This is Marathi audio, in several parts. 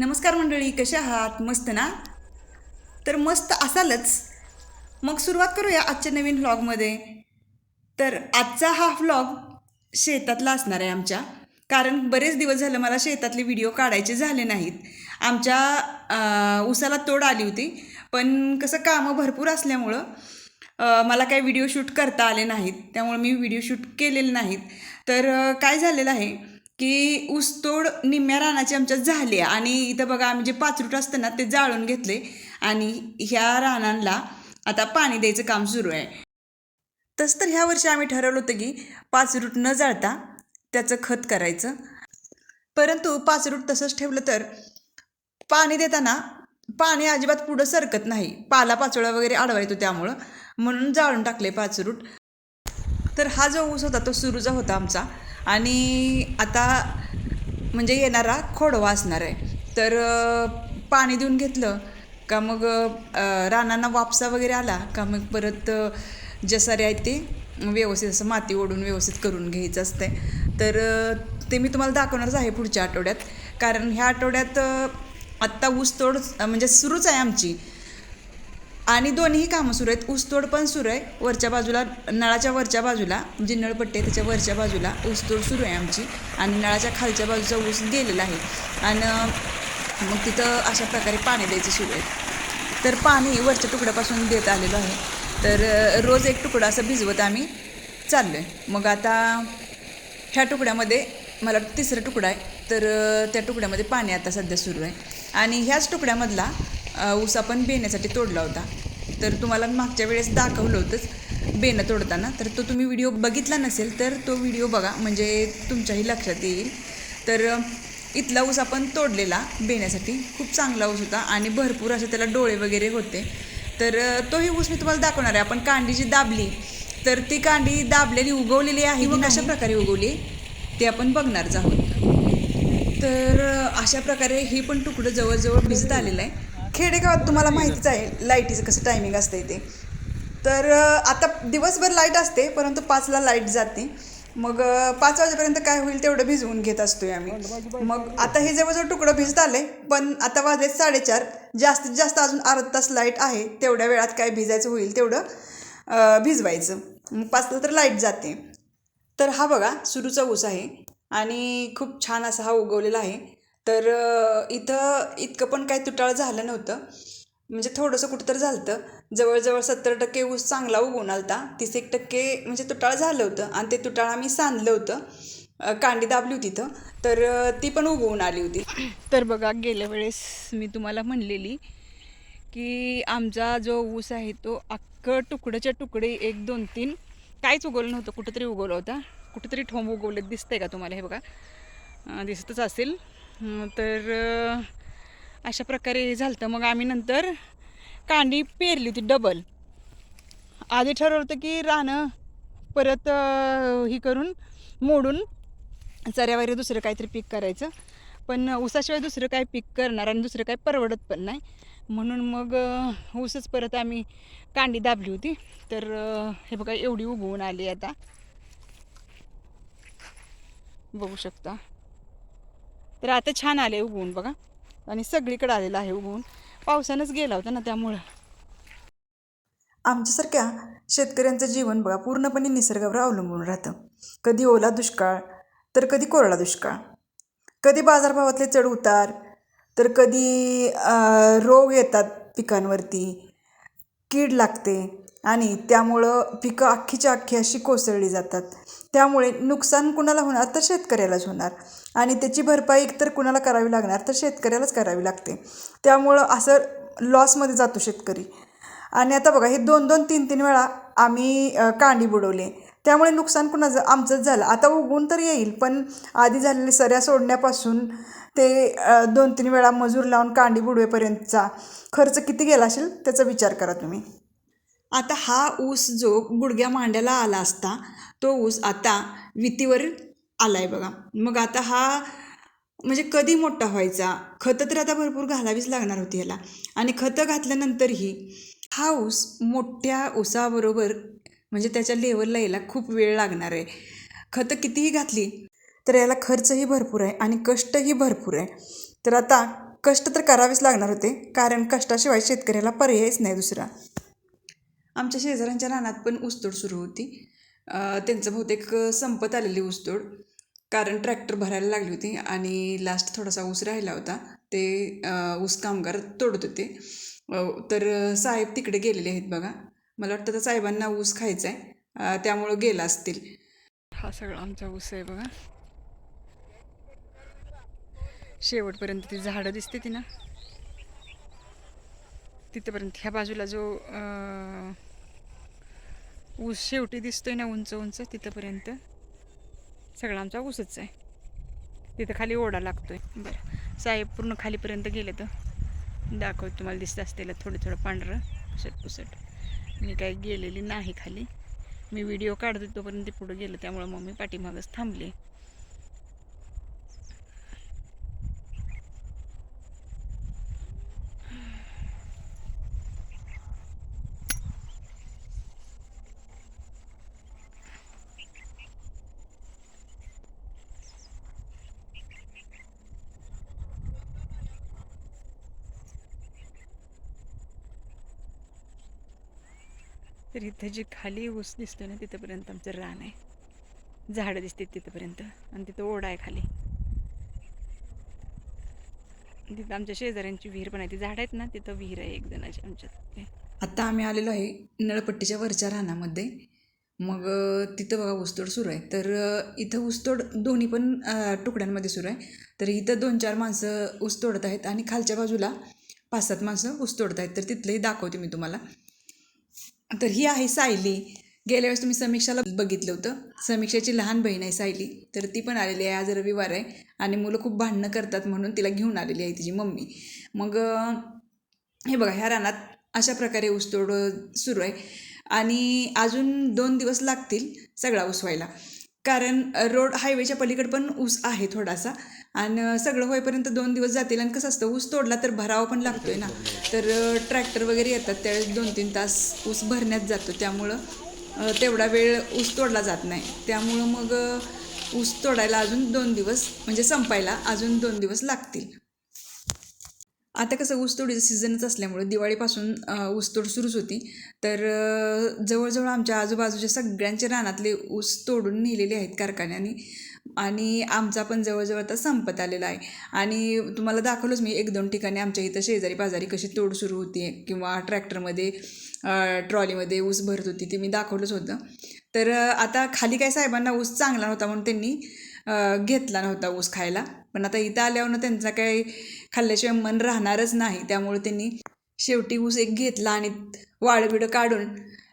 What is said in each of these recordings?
नमस्कार मंडळी कशा आहात? मस्त ना? तर मस्त असालच. मग सुरुवात करूया आजच्या नवीन व्लॉगमध्ये तर आजचा हा व्लॉग शेतातला असणार आहे आमच्या. कारण बरेच दिवस झालं मला शेतातले व्हिडिओ काढायचे झाले नाहीत. आमच्या उसाला तोड आली होती. पण कसं कामं भरपूर असल्यामुळं मला काही व्हिडिओ शूट करता आले नाहीत. त्यामुळे मी व्हिडिओ शूट केलेले नाहीत. तर काय झालेलं आहे? की ऊसतोड निम्म्या रानाची आमच्या झाली आहे. आणि इथं बघा आम्ही जे पाचरूट असतं ना ते जाळून घेतले. आणि ह्या रानांना आता पाणी द्यायचं काम सुरू आहे. तसं तर ह्या वर्षी आम्ही ठरवलं होतं की पाचरूट न जाळता त्याचं खत करायचं. परंतु पाचरूट तसंच ठेवलं तर पाणी देताना पाणी अजिबात पुढं सरकत नाही. पाला पाचोळा वगैरे अडवा येतो त्यामुळं. म्हणून जाळून टाकले पाचरूट तर हा जो ऊस होता तो सुरूचा होता आमचा. आणि आता म्हणजे येणारा खोडवा असणार आहे. तर पाणी देऊन घेतलं का मग रानांना वापसा वगैरे आला का मग परत जसारे आहेत ते व्यवस्थित असं माती ओढून व्यवस्थित करून घ्यायचं असतंय. तर ते मी तुम्हाला दाखवणारच आहे पुढच्या आठवड्यात. कारण ह्या आठवड्यात आत्ता ऊसतोड म्हणजे सुरूच आहे आमची. आणि दोन्ही कामं सुरू आहेत. ऊसतोड पण सुरू आहे. वरच्या बाजूला नळाच्या वरच्या बाजूला जी नळपट्टी आहे त्याच्या वरच्या बाजूला ऊसतोड सुरू आहे आमची. आणि नळाच्या खालच्या बाजूचा ऊस गेलेला आहे. आणि मग तिथं अशा प्रकारे पाणी द्यायचं सुरू आहे. तर पाणी वरच्या तुकड्यापासून देत आलेलो आहे. तर रोज एक तुकडा असं भिजवत आम्ही चाललो आहे मग आता ह्या तुकड्यामध्ये मला तिसरा तुकडा आहे. तर त्या तुकड्यामध्ये पाणी आता सध्या सुरू आहे. आणि ह्याच तुकड्यामधला ऊस आपण बेण्यासाठी तोडला होता. तर तुम्हाला मागच्या वेळेस दाखवलं होतंच बेणं तोडताना. तर तो तुम्ही व्हिडिओ बघितला नसेल तर तो व्हिडिओ बघा म्हणजे तुमच्याही लक्षात येईल. तर इथला ऊस आपण तोडलेला बेण्यासाठी. खूप चांगला ऊस होता आणि भरपूर असे त्याला डोळे वगैरे होते. तर तोही ऊस मी तुम्हाला दाखवणार आहे. आपण कांडी जी दाबली तर ती कांडी दाबलेली उगवलेली आहे की कशा प्रकारे उगवली. ते आपण बघणारच आहोत. तर अशा प्रकारे हे पण तुकडं जवळजवळ भिजत आलेलं आहे. खेडेगावात तुम्हाला माहितीच आहे लाईटीचं कसं टायमिंग असतं ते. तर आता दिवसभर लाइट असते परंतु पाचला लाइट जाते. मग पाच वाजेपर्यंत काय होईल तेवढं भिजवून घेत असतोय आम्ही. मग आता हे जवळजवळ तुकडं भिजत आले पण आता वाजले साडेचार. जास्तीत जास्त अजून अर्धा तास लाइट आहे तेवढ्या वेळात काय भिजायचं होईल तेवढं भिजवायचं. मग पाचला तर लाइट जाते. तर हा बघा सुरूचा ऊस आहे. आणि खूप छान असा हा उगवलेला आहे. तर इथं इतकं पण काही तुटाळ झालं नव्हतं. म्हणजे थोडंसं कुठं तर झालं होतं जवळजवळ सत्तर टक्के ऊस चांगला उगवून आलता. तीस एक टक्के म्हणजे तुटाळ झालं होतं आणि ते तुटाळ आम्ही सांधलं होतं कांडी दाबली होती तिथं तर ती पण उगवून आली होती. तर बघा गेल्या वेळेस मी तुम्हाला म्हणलेली की आमचा जो ऊस आहे तो अख्खं तुकड्याच्या तुकडे एक दोन तीन काहीच उगवलं नव्हतं. कुठंतरी उगवलं होता. कुठंतरी ठोंब उगवलं दिसतंय का तुम्हाला हे बघा? दिसतच असेल. तर अशा प्रकारे हे झालं मग आम्ही नंतर कांडी पेरली होती डबल आधी ठरवलं होतं की रानं परत ही करून मोडून चऱ्यावर दुसरं काहीतरी पीक करायचं. पण ऊसाशिवाय दुसरं काय पीक करणार आणि दुसरं काय परवडत पण नाही. म्हणून मग ऊसच परत आम्ही कांडी दाबली होती. तर हे बघा एवढी उगवून आली आता. बघू शकता. तर आता छान आले उगवून बघा. आणि सगळीकडे आलेलं आहे उगवून. पावसानंच गेला होता ना त्यामुळं. आमच्यासारख्या शेतकऱ्यांचं जीवन बघा पूर्णपणे निसर्गावर अवलंबून राहतं. कधी ओला दुष्काळ तर कधी कोरडा दुष्काळ. कधी बाजारभावातले चढ उतार तर कधी रोग येतात पिकांवरती. कीड लागते. आणि त्यामुळं पिकं अख्खीच्या अख्खी अशी कोसळली जातात. त्यामुळे नुकसान कुणाला होणार तर शेतकऱ्यालाच होणार. आणि त्याची भरपाई तर कुणाला करावी लागणार तर शेतकऱ्यालाच करावी लागते. त्यामुळं असं लॉसमध्ये जातो शेतकरी. आणि आता बघा हे दोन दोन तीन तीन वेळा आम्ही कांडी बुडवली. त्यामुळे नुकसान कुणाचं? आमचंच झालं. आता उगवून तर येईल पण आधी झालेले सऱ्या सोडण्यापासून ते दोन तीन वेळा मजूर लावून कांडी बुडवेपर्यंतचा खर्च किती गेला असेल त्याचा विचार करा तुम्ही. आता हा ऊस जो गुडघ्या मांड्याला आला असता तो ऊस आता वितीवर आला आहे बघा. मग आता हा म्हणजे कधी मोठा व्हायचा? खतं तर आता भरपूर घालावीच लागणार होती ह्याला. आणि खतं घातल्यानंतरही हा ऊस मोठ्या ऊसाबरोबर म्हणजे त्याच्या लेवलला यायला खूप वेळ लागणार आहे. खतं कितीही घातली तर याला खर्चही भरपूर आहे आणि कष्टही भरपूर आहे. तर आता कष्ट तर करावेच लागणार होते कारण कष्टाशिवाय शेतकऱ्याला पर्यायच नाही दुसरा. आमच्या शेजाऱ्यांच्या रानात पण ऊसतोड सुरू होती. त्यांचं बहुतेक संपत आलेली ऊसतोड. कारण ट्रॅक्टर भरायला लागली होती आणि लास्ट थोडासा ऊस राहिला होता. ते ऊस कामगार तोडत होते. तर साहेब तिकडे गेलेले आहेत बघा. मला वाटतं तर साहेबांना ऊस खायचा आहे त्यामुळं गेला असतील. हा सगळा आमचा ऊस आहे बघा. शेवटपर्यंत ती झाडं दिसते ती ना. तिथपर्यंत ह्या बाजूला जो ऊस शेवटी दिसतोय ना उंच उंच तिथंपर्यंत सगळा आमचा ऊसच आहे. तिथं खाली ओढा लागतोय. बरं. साहेब पूर्ण खालीपर्यंत गेले तर दाखवत तुम्हाला दिसत असतेला थोडं थोडं पांढरं पुसट पुसट मी काही गेलेली नाही खाली. मी व्हिडिओ काढतो तोपर्यंत ते पुढं गेलं त्यामुळं मग मी पाठीमागच थांबले. तर इथं जी खाली ऊस दिसतो ना तिथंपर्यंत आमचं रान आहे. झाडं दिसतात तिथंपर्यंत. आणि तिथं ओढा आहे खाली. तिथं आमच्या शेजाऱ्यांची विहीर पण आहे. ती झाडं आहेत ना तिथं विहीर आहे एक जणाची आमच्या आता आम्ही आलेलो आहे नळपट्टीच्या वरच्या रानामध्ये. मग तिथं बघा ऊसतोड सुरू आहे. तर इथं ऊसतोड दोन्ही पण तुकड्यांमध्ये सुरू आहे. तर इथं दोन चार माणसं ऊस तोडत आहेत आणि खालच्या बाजूला पाच सात माणसं ऊस तोडत आहेत. तर तिथलंही दाखवते मी तुम्हाला. तर ही आहे सायली. गेल्या वेळेस तुम्ही समीक्षाला बघितलं होतं. समीक्षाची लहान बहीण आहे सायली. तर ती पण आलेली आहे आज रविवार आहे. आणि मुलं खूप भांडणं करतात म्हणून तिला घेऊन आलेली आहे तिची मम्मी. मग हे बघा ह्या रानात अशा प्रकारे ऊसतोड सुरू आहे. आणि अजून दोन दिवस लागतील सगळा ऊस व्हायला कारण रोड हायवेच्या पलीकड पण ऊस आहे थोडासा आणि सगळं होईपर्यंत दोन दिवस जातील आणि कसं असतं ऊस तोडला तर भरावा पण लागतोय ना. तर ट्रॅक्टर वगैरे येतात त्यावेळेस दोन तीन तास ऊस भरण्यात जातो. त्यामुळं तेवढा वेळ ऊस तोडला जात नाही. त्यामुळं मग ऊस तोडायला अजून दोन दिवस म्हणजे संपायला अजून दोन दिवस लागतील. आता कसं ऊसतोडीचं सीझनच असल्यामुळे दिवाळीपासून ऊसतोड सुरूच होती. तर जवळजवळ आमच्या आजूबाजूच्या सगळ्यांचे रानातले ऊस तोडून नेलेले आहेत कारखान्याने आणि आमचा पण जवळजवळ आता संपत आलेला आहे. आणि तुम्हाला दाखवलंच मी एक दोन ठिकाणी आमच्या इथं शेजारी पाजारी कशी तोड सुरू होती किंवा ट्रॅक्टरमध्ये ट्रॉलीमध्ये ऊस भरत होती ते मी दाखवलंच होतं. तर आता खाली काय साहेबांना ऊस चांगला नव्हता म्हणून त्यांनी घेतला नव्हता ऊस खायला. पण आता इथं आल्यावर त्यांचा काही खाल्ल्याशिवाय मन राहणारच नाही. त्यामुळे त्यांनी शेवटी ऊस एक घेतला आणि वाळबिडं काढून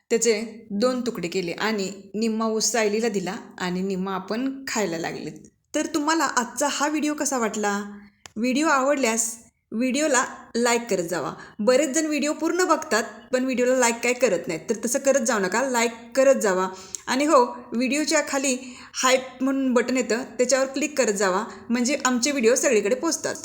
त्याचे दोन तुकडे केले आणि निम्मा ऊस सायलीला दिला आणि निम्मा आपण खायला लागले तर तुम्हाला आजचा हा व्हिडिओ कसा वाटला? व्हिडिओ आवडल्यास व्हिडिओला लाईक करत जावा. बरेच जण व्हिडिओ पूर्ण बघतात पण व्हिडिओला लाईक काय करत नाहीत. तर तसं करत जाऊ नका लाईक करत जावा. आणि हो व्हिडिओच्या खाली हायप म्हणून बटन येतं त्याच्यावर क्लिक करत जावा. म्हणजे आमचे व्हिडिओ सगळीकडे पोचतात